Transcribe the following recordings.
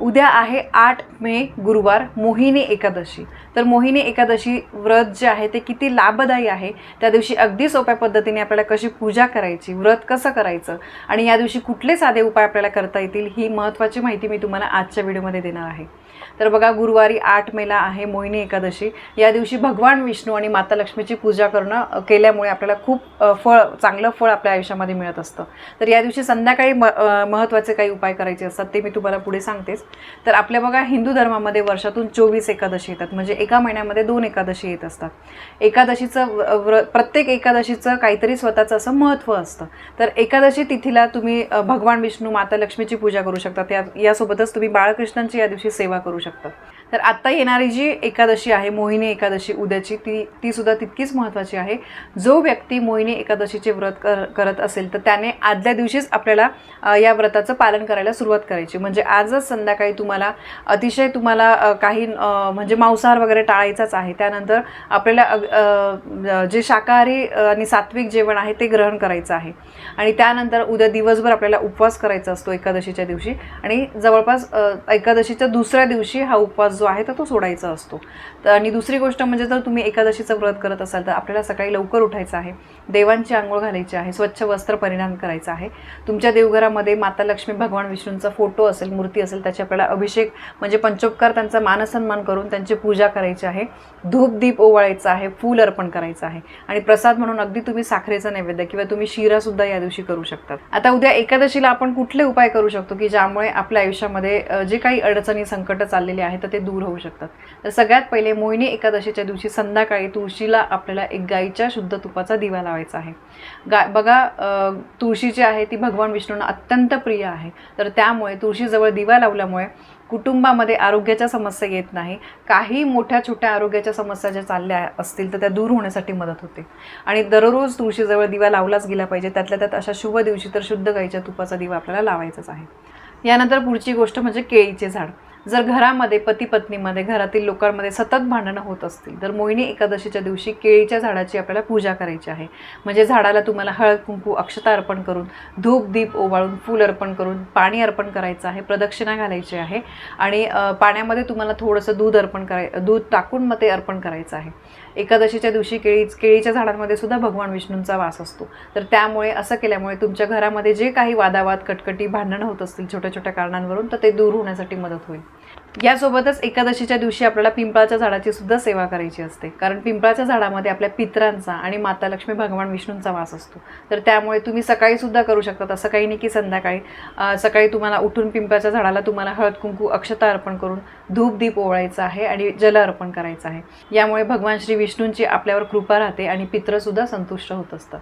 उद्या आहे आठ मे गुरुवार मोहिनी एकादशी. तर मोहिनी एकादशी व्रत जे आहे ते किती लाभदायी आहे? त्या दिवशी अगदी सोप्या पद्धतीने आपल्याला कशी पूजा करायची व्रत कसं करायचं आणि या दिवशी कुठले साधे उपाय आपल्याला करता येतील ही महत्त्वाची माहिती मी तुम्हाला आजच्या व्हिडिओमध्ये देणार आहे. तर बघा गुरुवारी आठ मेला आहे मोहिनी एकादशी. या दिवशी भगवान विष्णू आणि माता लक्ष्मीची पूजा करणं केल्यामुळे आपल्याला खूप फळ चांगलं फळ आपल्या आयुष्यामध्ये मिळत असतं. तर या दिवशी संध्याकाळी म महत्त्वाचे काही उपाय करायचे असतात ते मी तुम्हाला पुढे सांगतेच. तर आपल्या बघा हिंदू धर्मामध्ये वर्षातून चोवीस एकादशी येतात. म्हणजे एका महिन्यामध्ये दोन एकादशी येत असतात. एकादशीचं व्र प्रत्येक एकादशीचं काहीतरी स्वतःचं असं महत्त्व असतं. तर एकादशी तिथीला तुम्ही भगवान विष्णू माता लक्ष्मीची पूजा करू शकता त्या यासोबतच तुम्ही बाळकृष्णांची या दिवशी सेवा करू शकता तर आत्ता येणारी जी एकादशी आहे मोहिनी एकादशी उद्याची ती तीसुद्धा तितकीच महत्त्वाची आहे. जो व्यक्ती मोहिनी एकादशीचे व्रत कर करत असेल तर त्याने आदल्या दिवशीच आपल्याला या व्रताचं पालन करायला सुरुवात करायची. म्हणजे आजच संध्याकाळी तुम्हाला अतिशय तुम्हाला काही म्हणजे मांसाहार वगैरे टाळायचाच आहे. त्यानंतर आपल्याला अग- जे शाकाहारी आणि सात्विक जेवण आहे ते ग्रहण करायचं आहे. आणि त्यानंतर उद्या दिवसभर आपल्याला उपवास करायचा असतो एकादशीच्या दिवशी. आणि जवळपास एकादशीच्या दुसऱ्या दिवशी हा उपवास जो आहे तर तो सोडायचा असतो. तर आणि दुसरी गोष्ट म्हणजे जर तुम्ही एकादशीचं व्रत करत असाल तर आपल्याला सकाळी लवकर उठायचं आहे. देवांची आंघोळ घालायची आहे. स्वच्छ वस्त्र परिधान करायचं आहे. तुमच्या देवघरामध्ये माता लक्ष्मी भगवान विष्णूंचा फोटो असेल मूर्ती असेल त्याची आपल्याला अभिषेक म्हणजे पंचोपकार त्यांचा मानसन्मान करून त्यांची पूजा करायची आहे. धूप दीप ओवाळायचा आहे. फूल अर्पण करायचं आहे. आणि प्रसाद म्हणून अगदी तुम्ही साखरेचा नैवेद्य किंवा तुम्ही शिरासुद्धा या दिवशी करू शकतात. आता उद्या एकादशीला आपण कुठले उपाय करू शकतो की ज्यामुळे आपल्या आयुष्यामध्ये जे काही अडचणी संकट चाललेली आहेत तर ते दूर होऊ शकतात. तर सगळ्यात पहिले मोहिनी एकादशीच्या दिवशी संध्याकाळी तुळशीला आपल्याला एक गाईच्या शुद्ध तुपाचा दिवा लावायचा आहे. गा बघा तुळशी जी आहे ती भगवान विष्णूंना अत्यंत प्रिय आहे. तर त्यामुळे तुळशीजवळ दिवा लावल्यामुळे कुटुंबामध्ये आरोग्याच्या समस्या येत नाही. काही मोठ्या छोट्या आरोग्याच्या समस्या ज्या चालल्या असतील तर त्या दूर होण्यासाठी मदत होते. आणि दररोज तुळशीजवळ दिवा लावलाच गेला पाहिजे. त्यातल्या त्यात अशा शुभ दिवशी तर शुद्ध गाईच्या तुपाचा दिवा आपल्याला लावायचाच आहे. यानंतर पुढची गोष्ट म्हणजे केळीचे झाड. जर घरामध्ये पती पत्नीमध्ये घरातील लोकांमध्ये सतत भांडणं होत असतील तर मोहिनी एकादशीच्या दिवशी केळीच्या झाडाची आपल्याला पूजा करायची आहे. म्हणजे झाडाला तुम्हाला हळद कुंकू अक्षता अर्पण करून धूप दीप ओवाळून फूल अर्पण करून पाणी अर्पण करायचं आहे प्रदक्षिणा घालायची आहे आणि पाण्यामध्ये तुम्हाला थोडंसं दूध अर्पण कराय दूध टाकून मग ते अर्पण करायचं आहे. एकादशीच्या दिवशी केळी केळीच्या झाडांमध्ये सुद्धा भगवान विष्णूंचा वास असतो. तर त्यामुळे असं केल्यामुळे तुमच्या घरामध्ये जे काही वादावाद कटकटी भांडणं होत असतील छोट्या छोट्या कारणांवरून तर ते दूर होण्यासाठी मदत होईल. यासोबतच एकादशीच्या दिवशी आपल्याला पिंपळाच्या झाडाची सुद्धा सेवा करायची असते. कारण पिंपळाच्या झाडामध्ये आपल्या पित्रांचा आणि माता लक्ष्मी भगवान विष्णूंचा वास असतो. तर त्यामुळे तुम्ही सकाळी सुद्धा करू शकता. असं काही नाही की संध्याकाळी. सकाळी तुम्हाला उठून पिंपळाच्या झाडाला तुम्हाला हळद कुंकू अक्षता अर्पण करून धूप दीप ओवाळायचं आहे आणि जल अर्पण करायचं आहे. यामुळे भगवान श्री विष्णूंची आपल्यावर कृपा राहते आणि पित्रसुद्धा संतुष्ट होत असतात.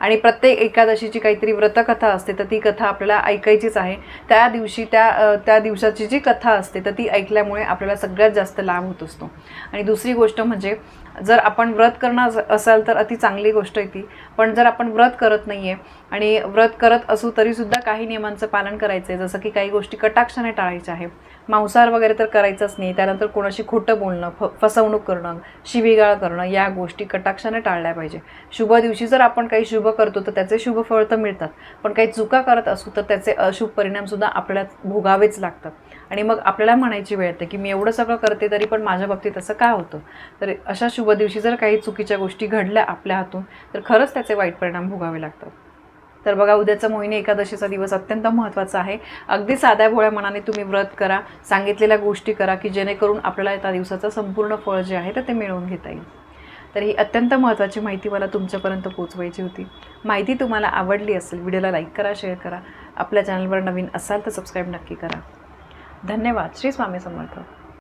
आणि प्रत्येक एकादशीची काहीतरी व्रतकथा असते तर ती कथा आपल्याला ऐकायचीच आहे. त्या दिवशी त्या त्या दिवसाची जी कथा असते तर ती ऐकल्यामुळे आपल्याला सगळ्यात जास्त लाभ होत असतो. आणि दुसरी गोष्ट म्हणजे जर आपण व्रत करणं असाल तर अति चांगली गोष्ट आहे ती. पण जर आपण व्रत करत नाही आहे आणि व्रत करत असू तरीसुद्धा काही नियमांचं पालन करायचं आहे जसं की काही गोष्टी कटाक्षाने टाळायच्या आहे मांसाहार वगैरे तर करायचंच नाही. त्यानंतर कोणाशी खोटं बोलणं फ फसवणूक करणं शिवीगाळ करणं या गोष्टी कटाक्षाने टाळल्या पाहिजे. शुभ दिवशी जर आपण काही शुभ करतो तर त्याचे शुभ फळ तर मिळतात. पण काही चुका करत असू तर त्याचे अशुभ परिणामसुद्धा आपल्याला भोगावेच लागतात. आणि मग आपल्याला म्हणायची वेळ येते की मी एवढं सगळं करते तरी पण माझ्या बाबतीत असं का होतं? तर अशा शुभ दिवशी जर काही चुकीच्या गोष्टी घडल्या आपल्या हातून तर खरंच त्याचे वाईट परिणाम भोगावे लागतात. तर बघा उद्याचा मोहिनी एकादशीचा दिवस अत्यंत महत्त्वाचा आहे. अगदी साध्या भोळ्या मनाने तुम्ही व्रत करा सांगितलेल्या गोष्टी करा की जेणेकरून आपल्याला त्या दिवसाचं संपूर्ण फळ जे आहे तर ते मिळवून घेता येईल. तर ही अत्यंत महत्त्वाची माहिती मला तुमच्यापर्यंत पोचवायची होती. माहिती तुम्हाला आवडली असेल व्हिडिओला लाईक करा शेअर करा. आपल्या चॅनलवर नवीन असाल तर सबस्क्राईब नक्की करा. धन्यवाद. श्री स्वामी समर्थ.